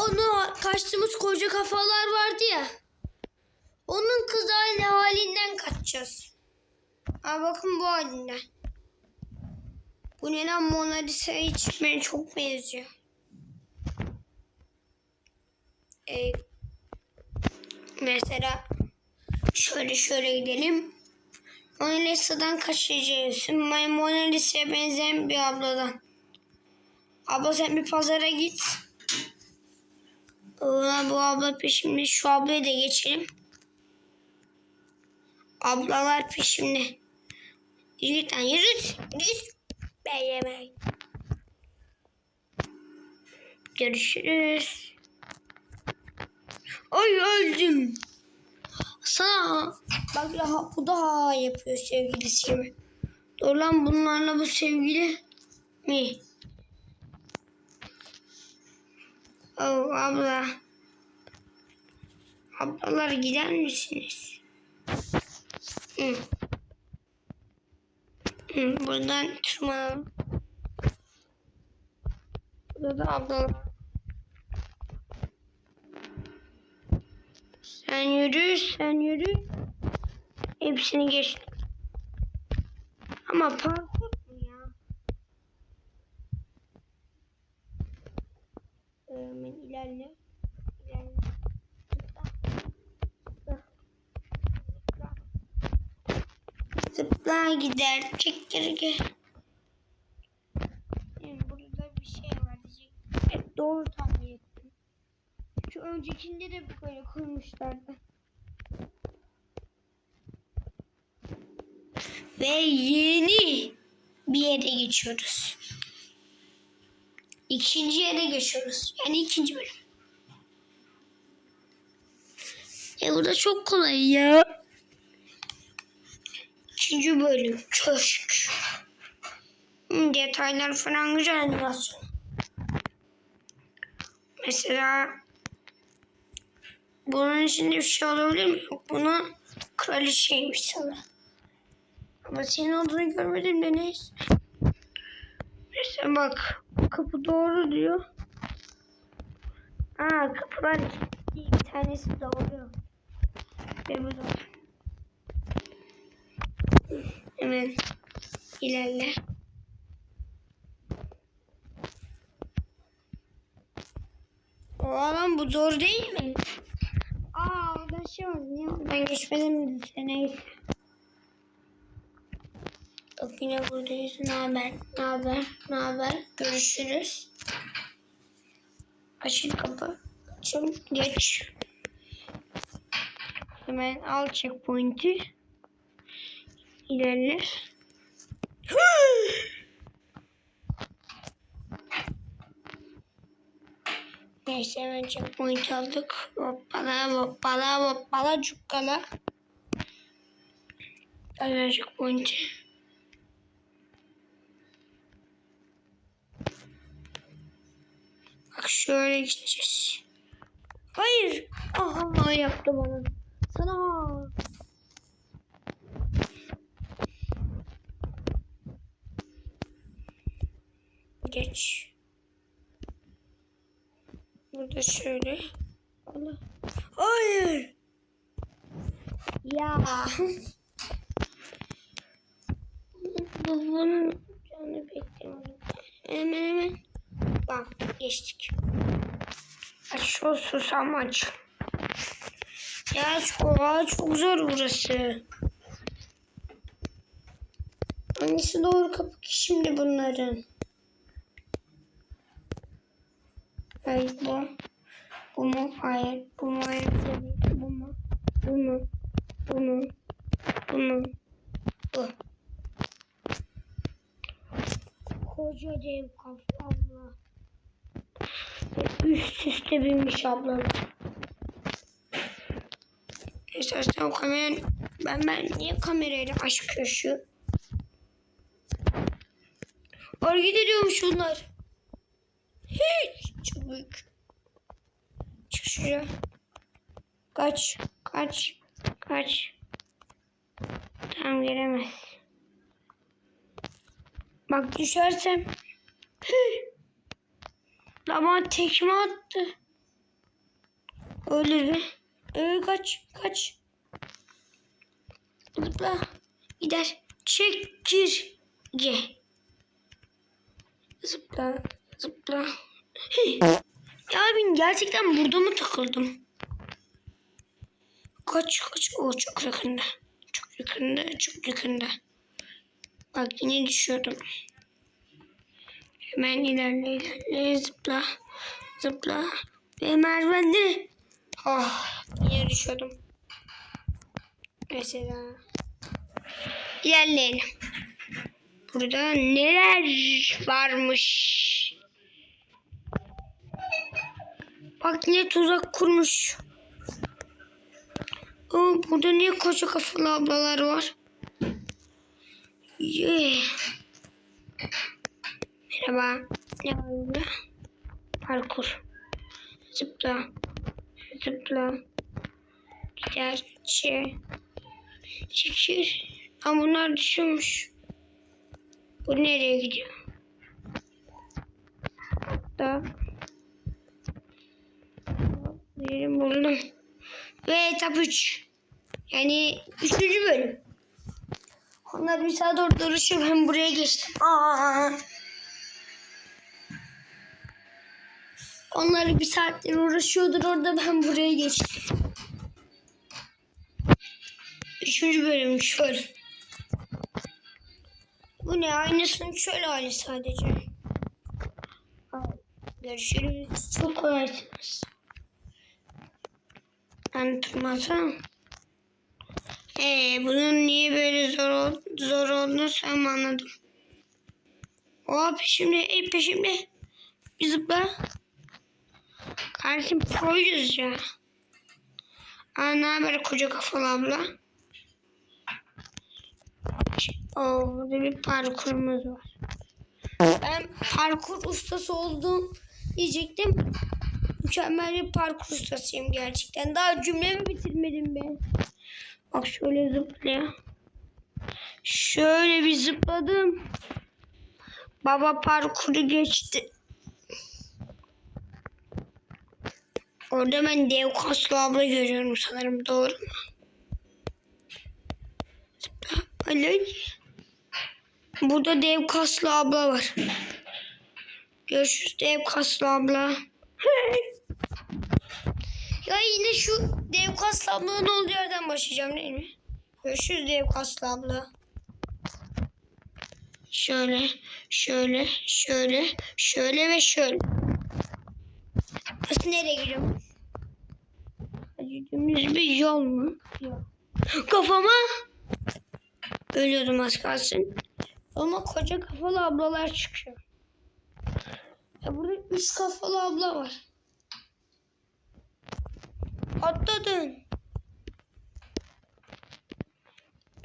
onu kaçtığımız koca kafalar vardı ya. Onun kız hali halinden kaçacağız. Aa bakın bu halinden. Bu ne lan Mona Lisa hiç beni çok benziyor. Ee, mesela şöyle şöyle gidelim. Mona Lisa'dan kaçacağız. Ben Mona Lisa'ya benzeyen bir abladan. Abla sen bir pazara git. Ulan bu abla peşimde. Şu ablayı da geçelim. Ablalar peşimde. Yürü git lan yürü. git, Yürü git. Ben yemem. Görüşürüz. Ay öldüm. Sana bak ya bu daha yapıyor sevgilisi gibi. Dur lan bunlarla bu sevgili mi? Oh abla. Ablalar gider misiniz? Hı. Hı, buradan tırmanalım. Burada da ablalar. Sen yürü, sen yürü. Hepsini geçtik. Ama parkur mu ya? Hemen ilerle. İlerle. Zıpla. Zıpla. Zıpla. Gider. Çekirge. Yani burada bir şey var diyecek. Evet doğru tahmin ettim. Şu öncekinde de böyle koymuşlardı. Ve yeni bir yere geçiyoruz. İkinci yere geçiyoruz. Yani ikinci bölüm. E burada çok kolay ya. İkinci bölüm. Köşk. Hmm, detaylar falan güzel animasyon. Mesela bunun içinde bir şey olabilir mi? Yok bunu kraliçeymiş sanırım. Ama senin olduğunu görmedim de neyse. Neyse bak. Kapı doğru diyor. Aa kapılar. Bir tanesi doğru. Bu da. Hemen ilerle. O alan bu doğru değil mi? Aa orada şey var. Niye oradan geçmedim de neyse. Bak yine buradayız. Ne haber? Ne haber? Ne haber? Görüşürüz. Açın kapı. Açın. Geç. Hemen al checkpoint'i. İlerle. Neyse hemen checkpoint aldık. Hoppala hoppala hoppala cukkala. Hemen checkpoint'i. Bak şöyle gideceğiz. Hayır. Aha yaptı bana. Sana. Geç. Burada şöyle. Allah. Hayır. Ya. Bu bunun canı beklemedim. Hemen hemen. Bak geçtik. Aç şu susam aç. Ya çok, çok zor burası. Hangisi doğru kapı ki şimdi bunların? Hayır bu. Bu mu? Hayır. Bu mu? Hayır. Bu mu? Bu mu? Bu mu? Bu mu? Bu. Koca dev kapı abla. Üst üste binmiş ablam. Esasen o kamera... Ben, ben niye kamerayla aşk yaşıyor? Hareket ediyormuş bunlar. Hiç. Büyük. Çık şuraya. Kaç. Kaç. Kaç. Tam gelemez. Bak düşersem. Hıh. Ama tekme attı. Ölür mü? Ee, kaç kaç. Zıpla. Gider. Çekirge. Zıpla. Zıpla. Ya ben gerçekten burada mı takıldım? Kaç kaç. O çok yakında. Çok yakında. Çok yakında. Bak yine düşüyordum. Hemen ilerle ilerle zıpla. Zıpla. Ve merdivenle. Ah yine düşüyordum. Mesela. İlerleyelim. Burada neler varmış? Bak yine tuzak kurmuş. Aa, burada niye koca kafalı ablalar var? Yeah. Merhaba. Ne var burada? Parkur. Zıpla. Zıpla. Gider. Çekir. Ama bunlar düşüyormuş. Bu nereye gidiyor? Da. Yerim buldum. Ve etap 3. Yani 3. bölüm. Onlar bir saat orada uğraşıyor. Ben buraya geçtim. Aa. Onlar bir saattir uğraşıyordur orada. Ben buraya geçtim. Üçüncü bölüm şöyle. Bu ne? Aynısının şöyle hali sadece. Görüşürüz. Çok kolaysınız. Ben. Ee, bunun niye böyle zor, zor olduğunu sen anladım? O peşimde, ey peşimde. Bir zıpla. Kardeşim proyuz ya. Aa, ne haber koca kafalı abla? Oo, burada bir parkurumuz var. Ben parkur ustası oldum diyecektim. Mükemmel bir parkur ustasıyım gerçekten. Daha cümlemi bitirmedim ben. Bak şöyle zıplaya. Şöyle bir zıpladım. Baba parkuru geçti. Orada ben dev kaslı abla görüyorum sanırım. Doğru mu? Alay. Burada dev kaslı abla var. Görüşürüz dev kaslı abla. Ya yine şu dev kaslı ablanın olduğu yerden başlayacağım değil mi? Görüşürüz dev kaslı abla. Şöyle, şöyle, şöyle, şöyle ve şöyle. Burası nereye gidiyormuş? Dümdüz bir yol mu? Yok. Kafama ölüyordum az kalsın. Ama koca kafalı ablalar çıkıyor. Ya burada üç kafalı abla var. Atladın.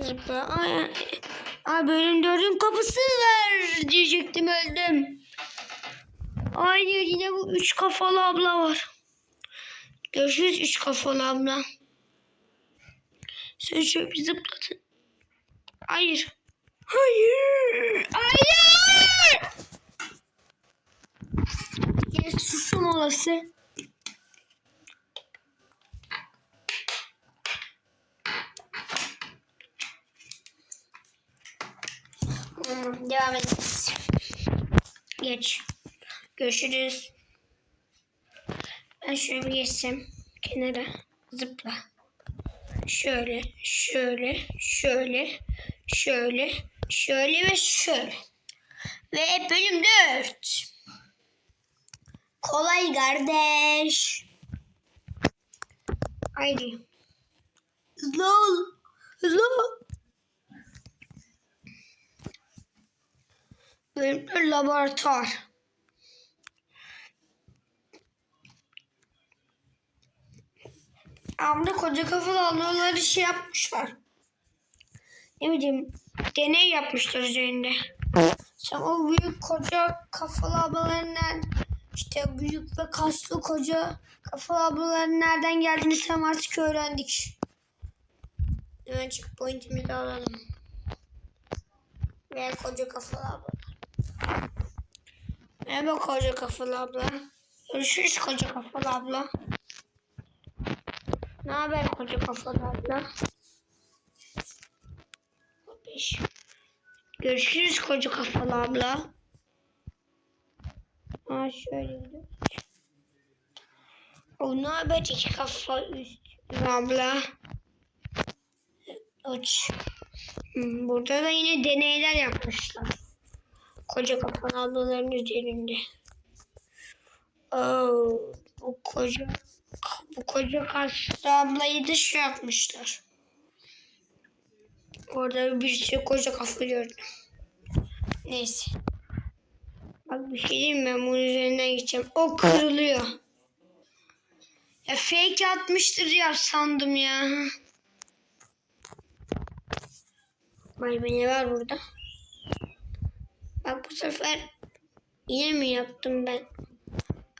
Zıpla. Ay, ay bölüm dördün kapısı ver diyecektim öldüm. Hayır yine bu üç kafalı abla var. Görüşürüz üç kafalı abla. Sen şöyle bir zıpladın. Hayır. Hayır. Hayır. Yine susum olası. Hmm, Devam edeceğiz. Geç. Görüşürüz. Ben şöyle bir geçsem kenara zıpla. Şöyle, şöyle, şöyle, şöyle, şöyle ve şöyle. Ve bölüm 4. Kolay kardeş. Haydi. Hızlı ol. Hızlı ol. Bölüm 4 laboratuvar. Amda koca kafalı ablaları şey yapmışlar. Ne bileyim deney yapmışlar üzerinde. Sen o büyük koca kafalı ablaların nereden işte büyük ve kaslı koca kafalı ablaların nereden geldiğini sen artık öğrendik. Hemen checkpoint'imizi alalım. Ve koca kafalı abla. Merhaba koca kafalı abla. Görüşürüz koca kafalı abla. Ne haber koca kafalı abla? Görüşürüz koca kafalı abla. Aa şöyle gidiyor. O ne haber iki kafa üst abla? Uç. Hmm, Burada da yine deneyler yapmışlar. Koca kafalı ablaların üzerinde. Oo, bu koca bu koca kaslı ablayı da şey yapmışlar. Orada bir sürü koca kafa gördüm. Neyse. Bak bir şey diyeyim ben bunun üzerinden gideceğim. O kırılıyor. Ya fake atmıştır ya sandım ya. Vay be ne var burada? Bak bu sefer yine mi yaptım ben?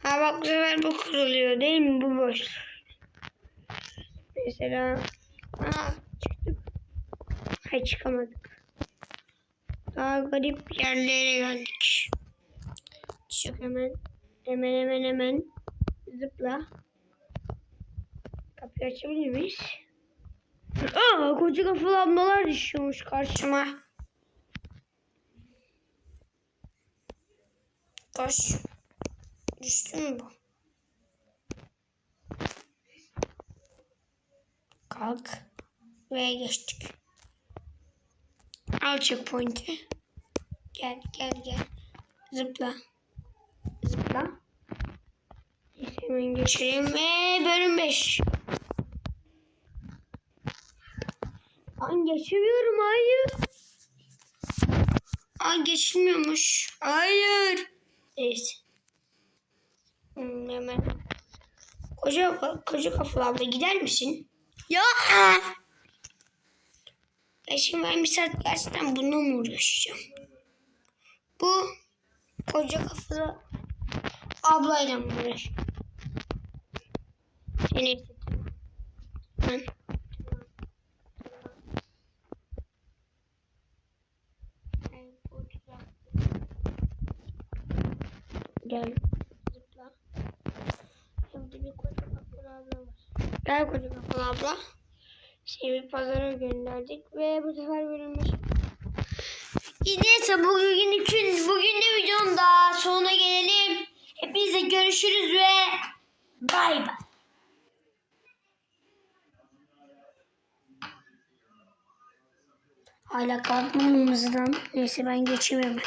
Ha bak bu sefer bu kırılıyor değil mi? Bu boş. Mesela ha çıktık. Hayır çıkamadık. Daha garip yerlere geldik. Çık hemen. Hemen hemen hemen. Zıpla. Kapıyı açabilir miyiz? Aa koca kafalı ablalar düşüyormuş karşıma. Taş. Düştü mü bu? Kalk. Ve geçtik. Al checkpoint'i. Gel gel gel. Zıpla. Zıpla. Hemen geçelim ve bölüm 5. Lan geçemiyorum hayır. Ay geçilmiyormuş. Hayır. Neyse. Hmm, hemen. Koca, koca kafalı abla gider misin? Ya. Ya şimdi ben bir saat gerçekten bununla mı uğraşacağım? Bu koca kafalı ablayla mı uğraşacağım? Neyse. Ben Gel. Zıpla. Şimdi bir koca kafalı abla var. Gel koca kafalı abla. Seni bir pazara gönderdik ve bu sefer bölünmüş. Neyse bugün için bugün de videonun daha sonuna gelelim. Hepinize görüşürüz ve bay bay. Hala kalkmamamızdan. Neyse ben geçeyim hemen.